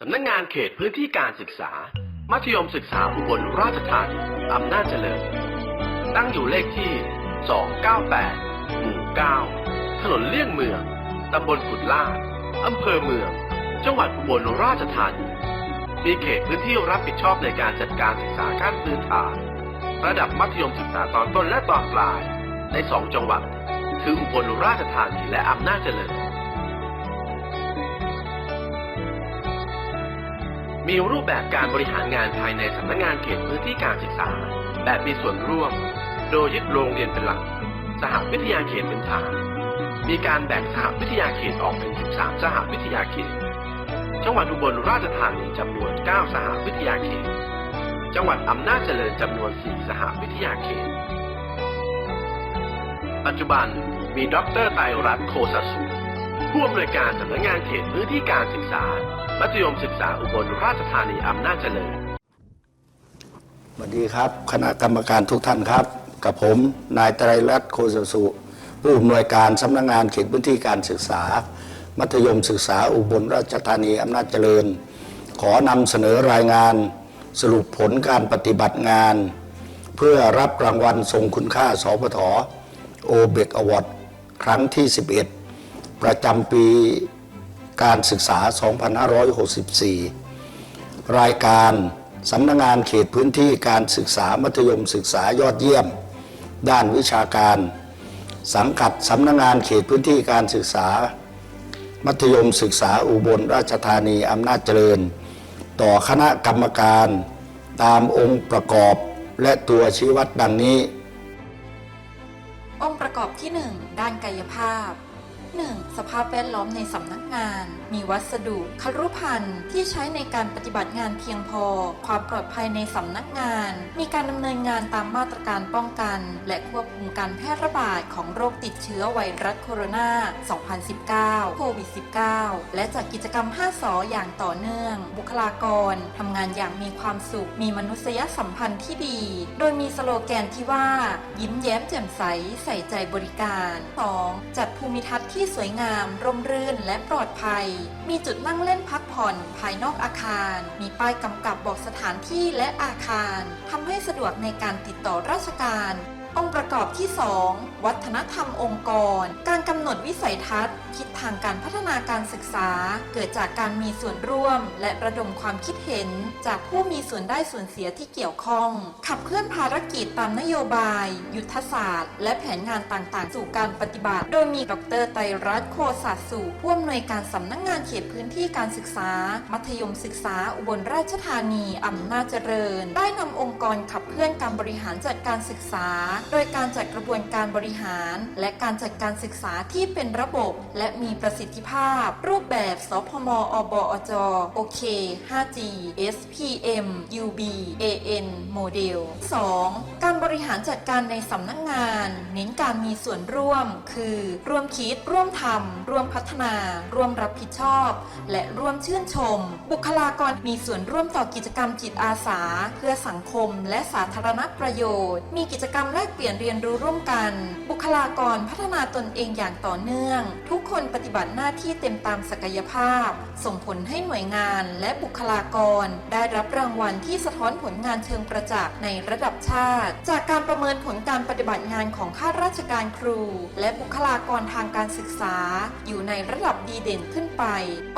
สำนักงานเขตพื้นที่การศึกษา มัธยมศึกษาอุบลราชธานีอำนาจเจริญ ตั้งอยู่เลขที่ 298 หมู่ 9 ถนนเลี่ยงเมือง ตำบลกุดลาดอำเภอเมือง จังหวัดอุบลราชธานี มีเขตพื้นที่รับผิดชอบในการจัดการศึกษาขั้นพื้นฐาน ระดับมัธยมศึกษาตอนต้นและตอนปลาย ใน 2 จังหวัด คืออุบลราชธานีและอำนาจเจริญ มีรูปแบบการบริหารงานภายในสำนักงานเขตพื้นที่การศึกษา แบบมีส่วนร่วม โดยยึดโรงเรียนเป็นหลัก สหวิทยาเขตเป็นฐาน มีการแบ่งสหวิทยาเขตออกเป็น 13 สหวิทยาเขต จังหวัดอุบลราชธานีจำนวน 9 สหวิทยาเขต จังหวัดอำนาจเจริญจำนวน 4 สหวิทยาเขต ปัจจุบันมีดรไตรรัตน์โคสสุ ผู้อำนวยการสำนักงานเขตพื้นที่การศึกษา มัธยมศึกษาอุบลราชธานีอำนาจเจริญสวัสดีครับ คณะกรรมการทุกท่านครับ กับผมนายไตรรัตน์โคสสุ ผู้อำนวยการสำนักงานเขตพื้นที่การศึกษา มัธยมศึกษาอุบลราชธานีอำนาจเจริญ ขอนำเสนอรายงาน สรุปผลการปฏิบัติงาน เพื่อรับรางวัลทรงคุณค่าสพทโอเบกอวอร์ดครั้งที่ 11 ประจำปีการศึกษา 2564 รายการสำนักงานเขตพื้นที่การศึกษามัธยมศึกษายอดเยี่ยม ด้านวิชาการ สังกัดสำนักงานเขตพื้นที่การศึกษา มัธยมศึกษาอุบลราชธานีอำนาจเจริญ ต่อคณะกรรมการตามองค์ประกอบและตัวชี้วัดดังนี้ องค์ประกอบที่ 1 ด้านกายภาพ 1. สภาพแวดล้อมในสำนักงาน มีวัสดุครุพันธ์ที่ใช้ในการปฏิบัติงานเพียงพอ ความปลอดภัยในสำนักงาน มีการดำเนินงานตามมาตรการป้องกัน และควบคุมการแพร่ระบาดของโรคติดเชื้อไวรัสโคโรนา 2019 โควิด -19 และจัดกิจกรรม 5 สออย่างต่อเนื่อง บุคลากรทำงานอย่างมีความสุข มีมนุษยสัมพันธ์ที่ดี โดยมีสโลแกนที่ว่า ยิ้มแย้มแจ่มใสใส่ใจบริการ 2. จัดภูมิทัศน์ที่สวยงาม ร่มรื่นและปลอดภัย มีจุดนั่งเล่นพักผ่อน ภายนอกอาคาร มีป้ายกำกับบอกสถานที่และอาคารทำให้สะดวกในการติดต่อราชการองค์ประกอบที่ 2 วัฒนธรรมองค์กร การกำหนดวิสัยทัศน์ คิดทางการพัฒนาการศึกษา เกิดจากการมีส่วนร่วม และระดมความคิดเห็น จากผู้มีส่วนได้ส่วนเสียที่เกี่ยวข้อง ขับเคลื่อนภารกิจตามนโยบาย ยุทธศาสตร์ และแผนงานต่างๆ สู่การปฏิบัติ โดยมีดรไตรรัตน์โคศาสุผู้อำนวยการสำนักงานเขตพื้นที่การศึกษา มัธยมศึกษาอุบลราชธานีอำนาจเจริญ ได้นำองค์กรขับเคลื่อนการบริหารจัดการศึกษา โดยการจัดกระบวนการบริหาร และการจัดการศึกษาที่เป็นระบบและมีประสิทธิภาพ รูปแบบสพมอบอจโอเค 5G SPM UB AN โมเดล 2. การบริหารจัดการในสำนักงาน เน้นการมีส่วนร่วม คือ ร่วมคิด ร่วมทำร่วมพัฒนา ร่วมรับผิดชอบ และร่วมชื่นชม บุคลากรมีส่วนร่วมต่อกิจกรรมจิตอาสา เพื่อสังคมและสาธารณประโยชน์ มีกิจกรรมแลกเปลี่ยนเรียนรู้ร่วมกัน บุคลากรพัฒนาตนเองอย่างต่อเนื่อง ทุกคนนปฏิบัติหน้าที่เต็มตามศักยภาพ ส่งผลให้หน่วยงานและบุคลากร ได้รับรางวัลที่สะท้อนผลงานเชิงประจักษ์ในระดับชาติ จากการประเมินผลการปฏิบัติงานของข้าราชการครู และบุคลากรทางการศึกษา อยู่ในระดับดีเด่นขึ้นไป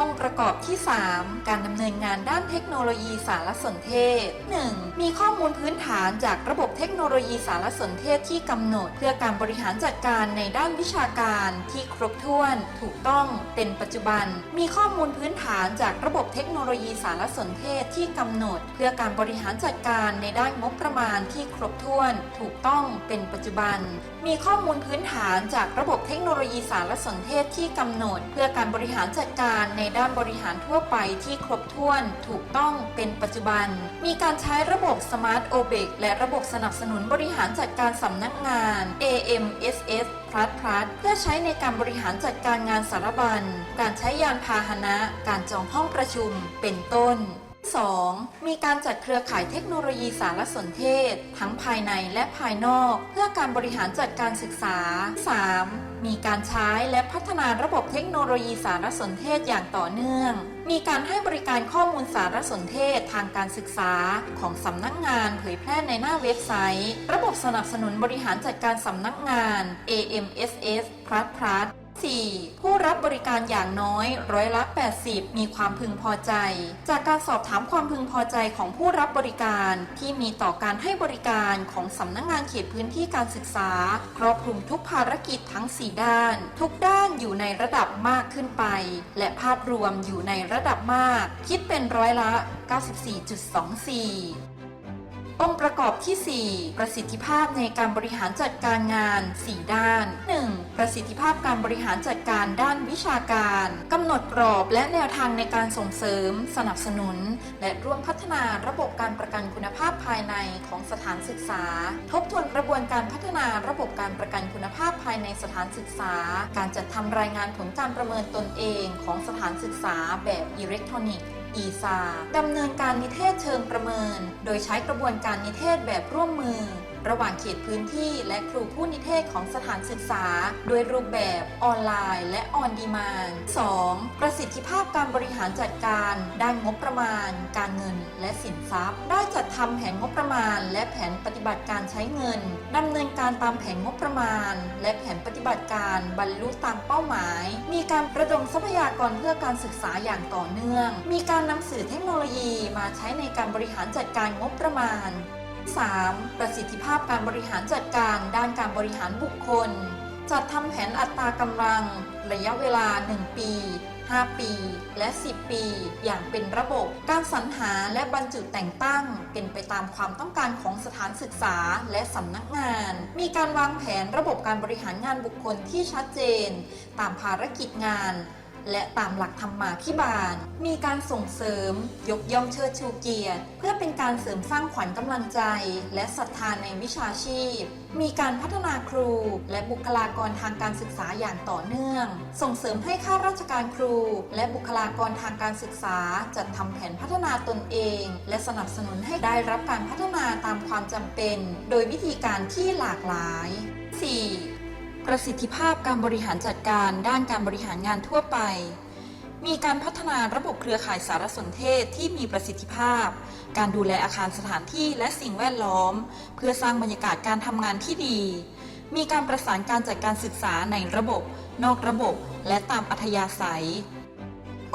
องค์ประกอบที่ 3 การดำเนินงานด้านเทคโนโลยีสารสนเทศ 1. มีข้อมูลพื้นฐานจากระบบเทคโนโลยีสารสนเทศที่กำหนด เพื่อการบริหารจัดการในด้านวิชาการที่ครบถ้วนถูกต้องเป็นปัจจุบัน มีข้อมูลพื้นฐานจากระบบเทคโนโลยีสารสนเทศที่กำหนด เพื่อการบริหารจัดการในด้านงบประมาณที่ครบถ้วน ถูกต้องเป็นปัจจุบัน มีข้อมูลพื้นฐานจากระบบเทคโนโลยีสารสนเทศที่กำหนด เพื่อการบริหารจัดการในด้านบริหารทั่วไปที่ครบถ้วน ถูกต้องเป็นปัจจุบัน มีการใช้ระบบ Smart o b e c และระบบสนับสนุนบริหารจัดการสำนักงาน AMSS พลัดพลัดเพื่อใช้ในการบริหารจัดการงานสารบัญ การใช้ยานพาหนะ การจองห้องประชุม เป็นต้น 2. มีการจัดเครือข่ายเทคโนโลยีสารสนเทศ ทั้งภายในและภายนอก เพื่อการบริหารจัดการศึกษา 3. มีการใช้และพัฒนาระบบเทคโนโลยีสารสนเทศอย่างต่อเนื่อง มีการให้บริการข้อมูลสารสนเทศทางการศึกษาของสำนักงานเผยแพร่ในหน้าเว็บไซต์ ระบบสนับสนุนบริหารจัดการสำนักงาน AMSS พลัดพลัด 4. ผู้รับบริการอย่างน้อยร้อยละ 80 มีความพึงพอใจ จากการสอบถามความพึงพอใจของผู้รับบริการที่มีต่อการให้บริการของสำนักงงานเขตพื้นที่การศึกษา ครอบคลุมทุกภารกิจทั้ง 4 ด้าน ทุกด้านอยู่ในระดับมากขึ้นไป และภาพรวมอยู่ในระดับมาก คิดเป็นร้อยละ 94.24 องค์ประกอบที่ 4 ประสิทธิภาพในการบริหารจัดการงาน 4 ด้าน 1. ประสิทธิภาพการบริหารจัดการด้านวิชาการกำหนดกรอบและแนวทางในการส่งเสริม สนับสนุน และร่วมพัฒนาระบบการประกันคุณภาพภายในของสถานศึกษา ทบทวนกระบวนการพัฒนาระบบการประกันคุณภาพภายในสถานศึกษา การจัดทำรายงานผลการประเมินตนเองของสถานศึกษาแบบอิเล็กทรอนิกส์ อีซาดำเนินการนิเทศเชิงประเมิน โดยใช้กระบวนการนิเทศแบบร่วมมือ ระหว่างเขตพื้นที่และครูผู้นิเทศของสถานศึกษาโดยรูปแบบออนไลน์ และออนดีมาน 2. ประสิทธิภาพการบริหารจัดการด้านงบประมาณ การเงิน และสินทรัพย์ ได้จัดทำแผนงบประมาณ และแผนปฏิบัติการใช้เงินดำเนินการตามแผนงบประมาณ และแผนปฏิบัติการบรรลุตามเป้าหมาย มีการระดมทรัพยากรเพื่อการศึกษาอย่างต่อเนื่อง มีการนำสื่อเทคโนโลยีมาใช้ในการบริหารจัดการงบประมาณ 3. ประสิทธิภาพการบริหารจัดการด้านการบริหารบุคคล จัดทำแผนอัตรากำลัง ระยะเวลา 1 ปี 5 ปี และ 10 ปี อย่างเป็นระบบ การสรรหาและบรรจุแต่งตั้ง เป็นไปตามความต้องการของสถานศึกษาและสำนักงาน มีการวางแผนระบบการบริหารงานบุคคลที่ชัดเจน ตามภารกิจงาน และตามหลักธรรมาภิบาล มีการส่งเสริม ยกย่องเชิดชูเกียรติ เพื่อเป็นการเสริมสร้างขวัญกำลังใจ และศรัทธาในวิชาชีพ มีการพัฒนาครู และบุคลากรทางการศึกษาอย่างต่อเนื่อง ส่งเสริมให้ข้าราชการครู และบุคลากรทางการศึกษาจัดทำแผนพัฒนาตนเอง และสนับสนุนให้ได้รับการพัฒนาตามความจำเป็น โดยวิธีการที่หลากหลาย 4. ประสิทธิภาพการบริหารจัดการด้านการบริหารงานทั่วไป มีการพัฒนาระบบเครือข่ายสารสนเทศที่มีประสิทธิภาพ การดูแลอาคารสถานที่และสิ่งแวดล้อม เพื่อสร้างบรรยากาศการทำงานที่ดี มีการประสานการจัดการศึกษาในระบบ นอกระบบ และตามอัธยาศัย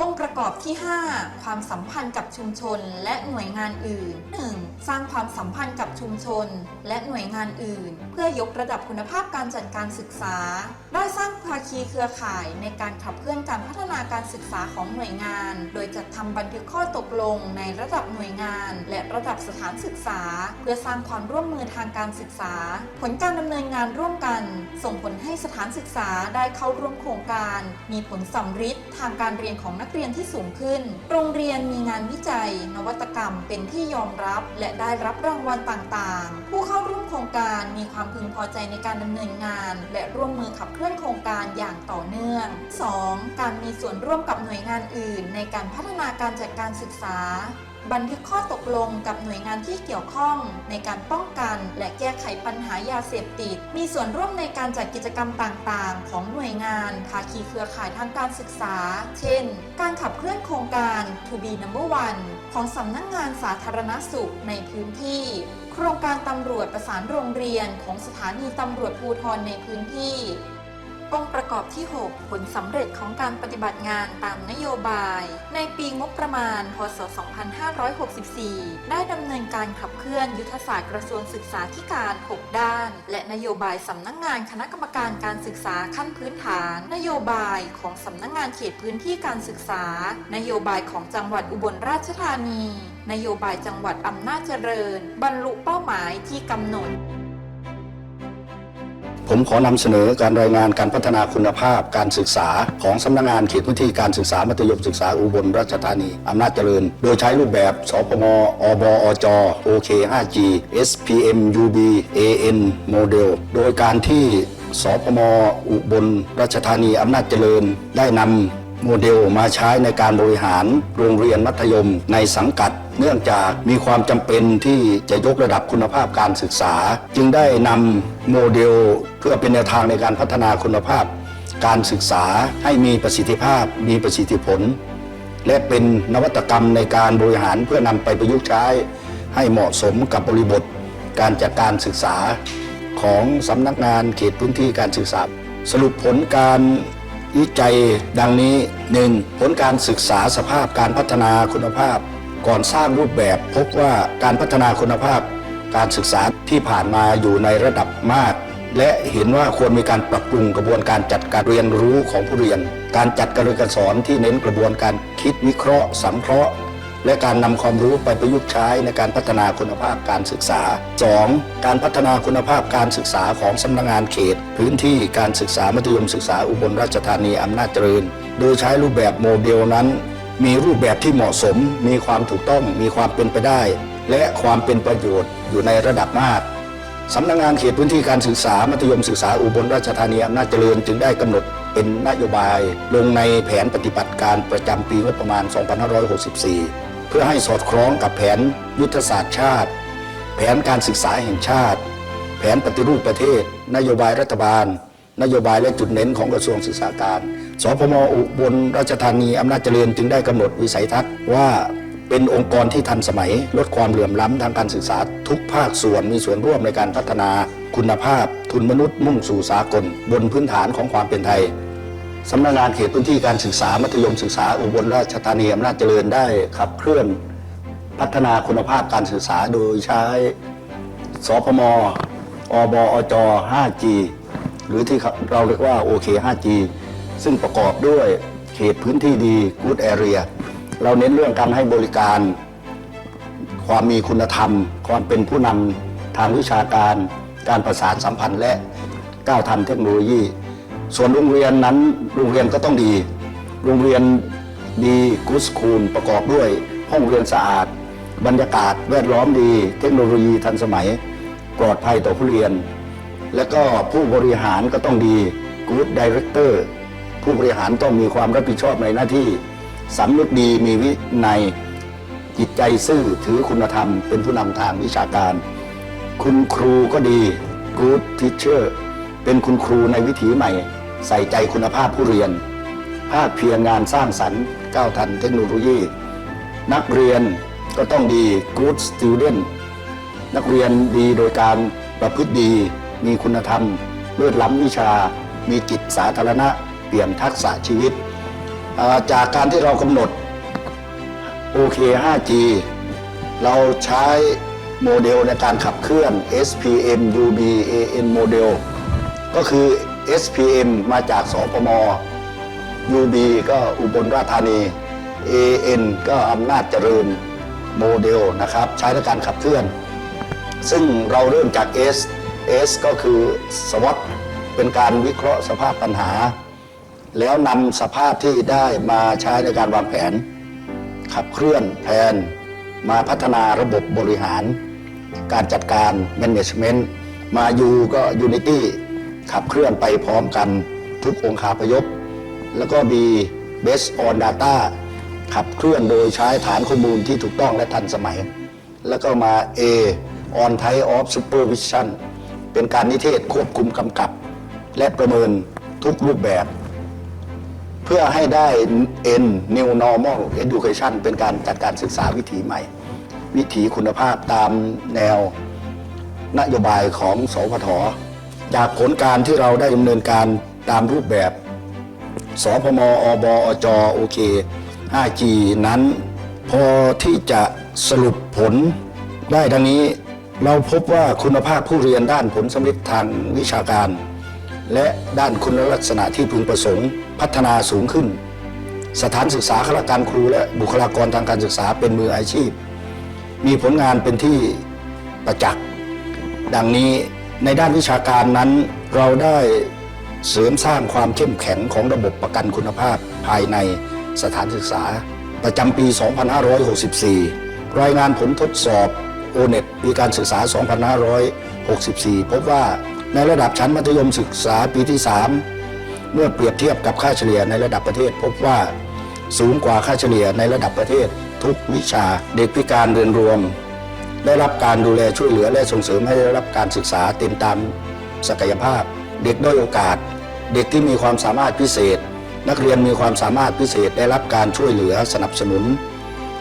องค์ประกอบที่ 5 ความสัมพันธ์กับชุมชนและหน่วยงานอื่น 1. สร้างความสัมพันธ์กับชุมชน และหน่วยงานอื่น เพื่อยกระดับคุณภาพการจัดการศึกษา ได้สร้างภาคีเครือข่ายในการขับเคลื่อนการพัฒนาการศึกษาของหน่วยงาน โดยจัดทำบันทึกข้อตกลงในระดับหน่วยงาน และระดับสถานศึกษา เพื่อสร้างความร่วมมือทางการศึกษา ผลการดำเนินงานร่วมกัน ส่งผลให้สถานศึกษาได้เข้าร่วมโครงการ มีผลสำฤทธิ์ทางการเรียนของนักเรียนที่สูงขึ้น โรงเรียนมีงานวิจัย นวัตกรรมเป็นที่ยอมรับ และได้รับรางวัลต่างๆ ผู้เข้าร่วมโครงการมีความพึงพอใจในการดำเนินงาน และร่วมมือขับเคลื่อนโครงการอย่างต่อเนื่อง 2. การมีส่วนร่วมกับหน่วยงานอื่น ในการพัฒนาการจัดการศึกษา บันทึกข้อตกลงกับหน่วยงานที่เกี่ยวข้อง ในการป้องกัน และแก้ไขปัญหายาเสพติด มีส่วนร่วมในการจัดกิจกรรมต่างๆ ของหน่วยงานภาคีเครือข่ายทางการศึกษา เช่น การขับเคลื่อนโครงการ To be number one ของสำนักงงานสาธารณสุขในพื้นที่ โครงการตำรวจประสานโรงเรียนของสถานีตำรวจภูธรในพื้นที่ องค์ประกอบที่ 6 ผลสำเร็จของการปฏิบัติงานตามนโยบาย ในปีงบประมาณ พศ 2564 ได้ดำเนินการขับเคลื่อนยุทธศาสตร์กระทรวงศึกษาธิการ 6 ด้าน และนโยบายสำนักงงานคณะกรรมการการศึกษาขั้นพื้นฐาน นโยบายของสำนักงงานเขตพื้นที่การศึกษา นโยบายของจังหวัดอุบลราชธานี นโยบายจังหวัดอำนาจเจริญ บรรลุเป้าหมายที่กำหนด ผมขอนำเสนอการรายงานการพัฒนาคุณภาพการศึกษาของสำนักงานเขตพื้นที่การศึกษามัธยมศึกษาอุบลราชธานีอำนาจเจริญ โดยใช้รูปแบบสพมอบอจ OK 5G SPM UB AN โมเดลโดยการที่สพมอุบลราชธานีอำนาจเจริญได้นำโมเดลมาใช้ในการบริหารโรงเรียนมัธยมในสังกัด เนื่องจากมีความจำเป็นที่จะยกระดับคุณภาพการศึกษา จึงได้นำโมเดลเพื่อเป็นแนวทางในการพัฒนาคุณภาพ การศึกษาให้มีประสิทธิภาพ มีประสิทธิผล และเป็นนวัตกรรมในการบริหารเพื่อนำไปประยุกต์ใช้ ให้เหมาะสมกับบริบท การจัดการศึกษาของสำนักงานเขตพื้นที่การศึกษา สรุปผลการวิจัยดังนี้ 1. ผลการศึกษาสภาพการพัฒนาคุณภาพ ก่อนสร้างรูปแบบพบว่าการพัฒนาคุณภาพ การศึกษาที่ผ่านมาอยู่ในระดับมาก และเห็นว่าควรมีการปรับปรุงกระบวนการจัดการเรียนรู้ของผู้เรียน การจัดการเรียนการสอนที่เน้นกระบวนการคิดวิเคราะห์สังเคราะห์ และการนำความรู้ไปประยุกต์ใช้ในการพัฒนาคุณภาพการศึกษา 2. การพัฒนาคุณภาพการศึกษาของสำนักงานเขต พื้นที่การศึกษามัธยมศึกษาอุบลราชธานีอำนาจเจริญ โดยใช้รูปแบบโมเดลนั้น มีรูปแบบที่เหมาะสม มีความถูกต้องมีความเป็นไปได้ และความเป็นประโยชน์อยู่ในระดับมากสำนักงานเขตพื้นที่การศึกษามัธยมศึกษาอุบลราชธานีอำนาจเจริญจึงได้กำหนดเป็นนโยบายลงในแผนปฏิบัติการประจำปีงบประมาณ 2564 เพื่อให้สอดคล้องกับแผนยุทธศาสตร์ชาติ แผนการศึกษาแห่งชาติ แผนปฏิรูปประเทศ นโยบายรัฐบาล นโยบายและจุดเน้นของกระทรวงศึกษาการ สพมอุบลราชธานีอำนาจเจริญจึงได้กำหนดวิสัยทัศน์ว่าเป็นองค์กรที่ทันสมัย ลดความเหลื่อมล้ำทางการศึกษา ทุกภาคส่วนมีส่วนร่วมในการพัฒนาคุณภาพ ทุนมนุษย์มุ่งสู่สากล บนพื้นฐานของความเป็นไทยสำนักงานเขตพื้นที่การศึกษามัธยมศึกษาอุบลราชธานีอำนาจเจริญได้ขับเคลื่อน พัฒนาคุณภาพการศึกษาโดยใช้สพมอบอจ 5G หรือที่เราเรียกว่า OK 5G ซึ่งประกอบด้วยเขตพื้นที่ดี Good Area เราเน้นเรื่องการให้บริการ ความมีคุณธรรม ความเป็นผู้นำทางวิชาการ การประสานสัมพันธ์และก้าวทันเทคโนโลยี ส่วนโรงเรียนนั้นโรงเรียนก็ต้องดี โรงเรียนดีกุสคูลประกอบด้วยห้องเรียนสะอาด บรรยากาศแวดล้อมดี เทคโนโลยีทันสมัยปลอดภัยต่อผู้เรียน และก็ผู้บริหารก็ต้องดี Good Director ผู้บริหารต้องมีความรับผิดชอบในหน้าที่สำนึกดีมีวินัยจิตใจซื่อถือคุณธรรม เป็นผู้นำทางวิชาการ คุณครูก็ดี Good Teacher เป็นคุณครูในวิถีใหม่ ใส่ใจคุณภาพผู้เรียน ภาคเพียรงานสร้างสรรค์ก้าวทันเทคโนโลยี นักเรียนก็ต้องดี Good Student นักเรียนดีโดยการประพฤติดี มีคุณธรรมเลือดล้ำวิชา มีจิตสาธารณะ ปลี่ยนทักษะชีวิต จากการที่เรากำหนด OK 5G เราใช้โมเดลในการขับเคลื่อน SPM UB AN โมเดลก็คือ SPM มาจากสพม UB ก็อุบลราชธานี AN ก็อำนาจเจริญโมเดลนะครับ ใช้ในการขับเคลื่อน ซึ่งเราเริ่มจาก S S ก็คือ SWOT เป็นการวิเคราะห์สภาพปัญหา แล้วนำสภาพที่ได้มาใช้ในการวางแผน ขับเคลื่อนแผนมาพัฒนาระบบบริหาร การจัดการ Management มา U ก็ Unity ขับเคลื่อนไปพร้อมกันทุกองค์คาพยพ แล้วก็ B Based on Data ขับเคลื่อนโดยใช้ฐานข้อมูลที่ถูกต้องและทันสมัย แล้วก็มา A On Type of Supervision เป็นการนิเทศควบคุมกำกับ และประเมินทุกรูปแบบ เพื่อให้ได้ N New Normal Education เป็นการจัดการศึกษาวิถีใหม่ วิถีคุณภาพตามแนวนโยบายของสพทจากผลการที่เราได้ดำเนินการตามรูปแบบสพมอบอจโอเค 5G นั้น พอที่จะสรุปผลได้ดังนี้ เราพบว่าคุณภาพผู้เรียนด้านผลสำเร็จทางวิชาการ และด้านคุณลักษณะที่พึงประสงค์ พัฒนาสูงขึ้น สถานศึกษาข้าราชการครูและบุคลากรทางการศึกษาเป็นมืออาชีพ มีผลงานเป็นที่ประจักษ์ ดังนี้ในด้านวิชาการนั้นเราได้เสริมสร้างความเข้มแข็งของระบบประกันคุณภาพภายในสถานศึกษา ประจำปี 2564 รายงานผลทดสอบ o n e t ปีการศึกษา 2564 พบว่าในระดับชั้นมัธยมศึกษาปีที่ 3 เมื่อเปรียบเทียบกับค่าเฉลี่ยในระดับประเทศ พบว่าสูงกว่าค่าเฉลี่ยในระดับประเทศ ทุกวิชาเด็กพิการเรียนรวม ได้รับการดูแลช่วยเหลือและส่งเสริมให้ได้รับการศึกษาเต็มตามศักยภาพ เด็กด้อยโอกาส เด็กที่มีความสามารถพิเศษ นักเรียนมีความสามารถพิเศษได้รับการช่วยเหลือสนับสนุน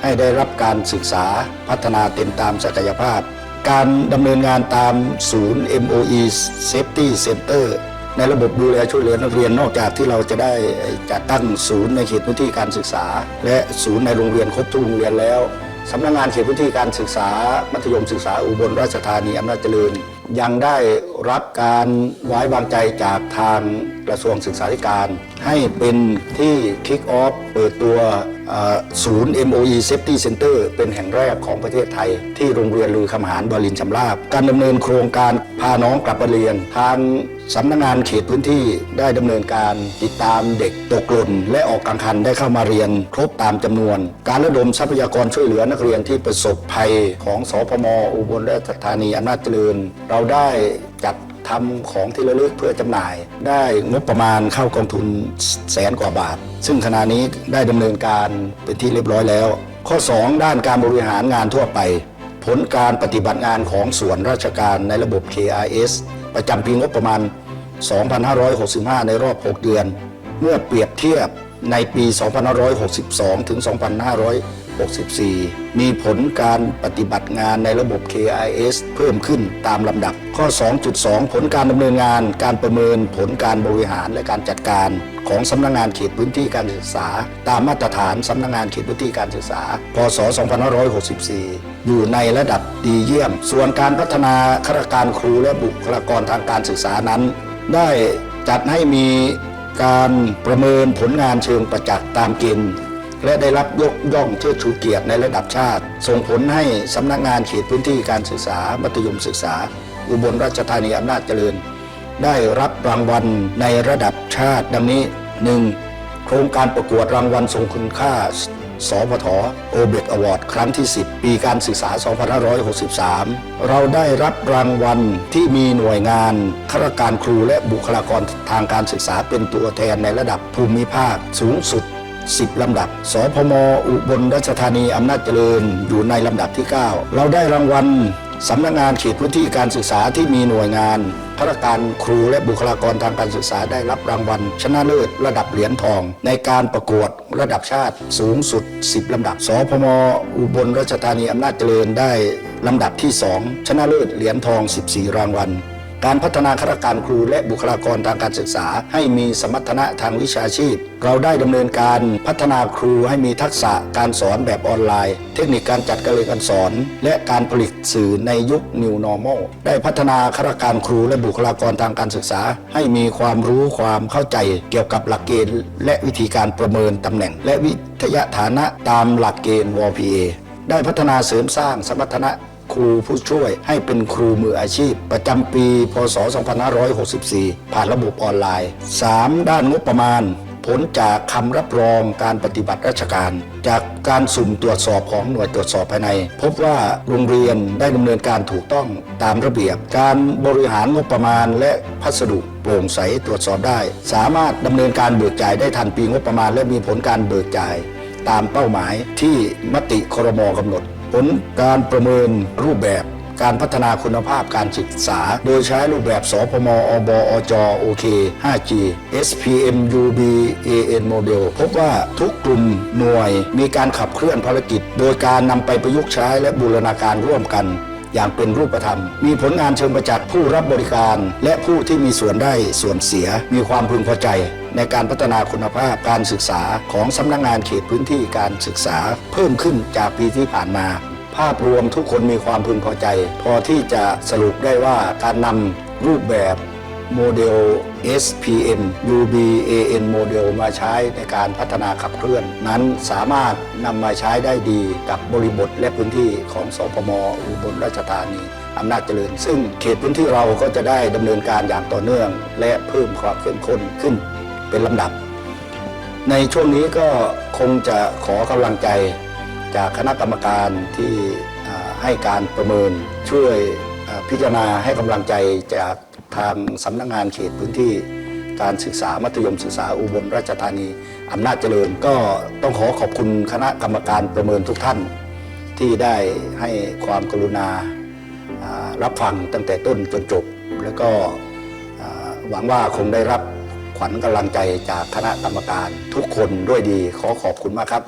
ให้ได้รับการศึกษาพัฒนาเต็มตามศักยภาพ การดำเนินงานตามศูนย์ MOE Safety Center ในระบบดูแลช่วยเหลือนักเรียนนอกจากที่เราจะได้จัดตั้งศูนย์ในเขตพื้นที่การศึกษา และศูนย์ในโรงเรียนครบทุกโรงเรียนแล้วสำนักงานเขตพื้นที่การศึกษา มัธยมศึกษาอุบลราชธานีอำนาจเจริญ ยังได้รับการไว้วางใจจากทางกระทรวงศึกษาธิการ ให้เป็นที่คิกออฟเปิดตัว ศูนย์ MOE Safety Center เป็นแห่งแรกของประเทศไทย ที่โรงเรียนลือคำหารบรินทร์ชำราบ การดำเนินโครงการพาน้องกลับมาเรียน ทางสำนักงานเขตพื้นที่ได้ดำเนินการติดตามเด็กตกหล่นและออกกังคันได้เข้ามาเรียน ครบตามจำนวน การระดมทรัพยากรช่วยเหลือนักเรียนที่ประสบภัยของสพมอุบลราชธานีอำนาจเจริญ เราได้จัด ทำของที่ระลึกเพื่อจำหน่าย ได้งบประมาณเข้ากองทุนแสนกว่าบาท ซึ่งขณะนี้ได้ดำเนินการเป็นที่เรียบร้อยแล้ว ข้อ 2 ด้านการบริหารงานทั่วไป ผลการปฏิบัติงานของส่วนราชการในระบบ KRS ประจำปีงบประมาณ 2565 ในรอบ 6 เดือน เมื่อเปรียบเทียบในปี 2562 ถึง 2,500 2564 มีผลการปฏิบัติงานในระบบ KIS เพิ่มขึ้นตามลำดับ ข้อ 2.2 ผลการดำเนินงาน การประเมินผลการบริหารและการจัดการของสำนักงานเขตพื้นที่การศึกษา ตามมาตรฐานสำนักงานเขตพื้นที่การศึกษา พศ 2564 อยู่ในระดับดีเยี่ยม ส่วนการพัฒนาข้าราชการครูและบุคลากรทางการศึกษานั้น ได้จัดให้มีการประเมินผลงานเชิงประจักษ์ตามเกณฑ์ และได้รับยกย่องเทิดชูเกียรติในระดับชาติ ส่งผลให้สำนักงานเขตพื้นที่การศึกษา มัธยมศึกษา อุบลราชธานีอำนาจเจริญ ได้รับรางวัลในระดับชาติดังนี้ 1. โครงการประกวดรางวัลทรงคุณค่า สพทโอเบกอวอร์ดครั้งที่ 10 ปีการศึกษา 2563 เราได้รับรางวัลที่มีหน่วยงานข้าราชการครูและบุคลากรทางการศึกษาเป็นตัวแทนในระดับภูมิภาคสูงสุด 10 ลำดับ สพม อุบลราชธานีอำนาจเจริญอยู่ในลำดับที่ 9 เราได้รางวัลสำนักงานเขตพื้นที่การศึกษาที่มีหน่วยงานข้าราชการครูและบุคลากรทางการศึกษาได้รับรางวัล ชนะเลิศระดับเหรียญทอง ในการประกวดระดับชาติสูงสุด 10 ลำดับ สพม อุบลราชธานีอำนาจเจริญได้ลำดับที่ 2 ชนะเลิศเหรียญทอง 14 รางวัล การพัฒนาข้าราชการครูและบุคลากรทางการศึกษา ให้มีสมรรถนะทางวิชาชีพ เราได้ดำเนินการพัฒนาครูให้มีทักษะการสอนแบบออนไลน์ เทคนิคการจัดการเรียนการสอน และการผลิตสื่อในยุค New Normal ได้พัฒนาข้าราชการครูและบุคลากรทางการศึกษา ให้มีความรู้ความเข้าใจเกี่ยวกับหลักเกณฑ์ และวิธีการประเมินตำแหน่ง และวิทยาฐานะตามหลักเกณฑ์ WPA ได้พัฒนาเสริมสร้างสมรรถนะ ครูผู้ช่วยให้เป็นครูมืออาชีพ ประจำปี พศ 2564 ผ่านระบบออนไลน์ 3. ด้านงบประมาณ ผลจากคำรับรองการปฏิบัติราชการ จากการสุ่มตรวจสอบของหน่วยตรวจสอบภายใน พบว่าโรงเรียนได้ดำเนินการถูกต้องตามระเบียบ การบริหารงบประมาณและพัสดุโปร่งใสตรวจสอบได้ สามารถดำเนินการเบิกจ่ายได้ทันปีงบประมาณ และมีผลการเบิกจ่ายตามเป้าหมายที่มติครมกำหนด ผลการประเมินรูปแบบการพัฒนาคุณภาพการศึกษา โดยใช้รูปแบบ สพม อบอจโอเค 5G SPM UB AN Model พบว่าทุกกลุ่มหน่วยมีการขับเคลื่อนภารกิจ โดยการนำไปประยุกต์ใช้และบูรณาการร่วมกัน อย่างเป็นรูปธรรม มีผลงานเชิงประจักษ์ผู้รับบริการ และผู้ที่มีส่วนได้ส่วนเสีย มีความพึงพอใจ ในการพัฒนาคุณภาพการศึกษาของสำนักงานเขตพื้นที่การศึกษา เพิ่มขึ้นจากปีที่ผ่านมาภาพรวมทุกคนมีความพึงพอใจ พอที่จะสรุปได้ว่าการนำรูปแบบโมเดล SPM UBAN โมเดลมาใช้ในการพัฒนาขับเคลื่อน นั้นสามารถนำมาใช้ได้ดีกับบริบทและพื้นที่ของสพมอุบลราชธานีอำนาจเจริญ ซึ่งเขตพื้นที่เราก็จะได้ดำเนินการอย่างต่อเนื่อง และเพิ่มความเข้มข้นขึ้นเป็นลำดับ ในช่วงนี้ก็คงจะขอกำลังใจจากคณะกรรมการที่ให้การประเมินช่วยพิจารณาให้กำลังใจจาก ทางสำนักงานเขตพื้นที่การศึกษามัธยมศึกษาอุบลราชธานีอำนาจเจริญ ก็ต้องขอขอบคุณคณะกรรมการประเมินทุกท่าน ที่ได้ให้ความกรุณารับฟังตั้งแต่ต้นจนจบ แล้วก็หวังว่าคงได้รับขวัญกำลังใจจากคณะกรรมการทุกคนด้วยดีขอขอบคุณมากครับ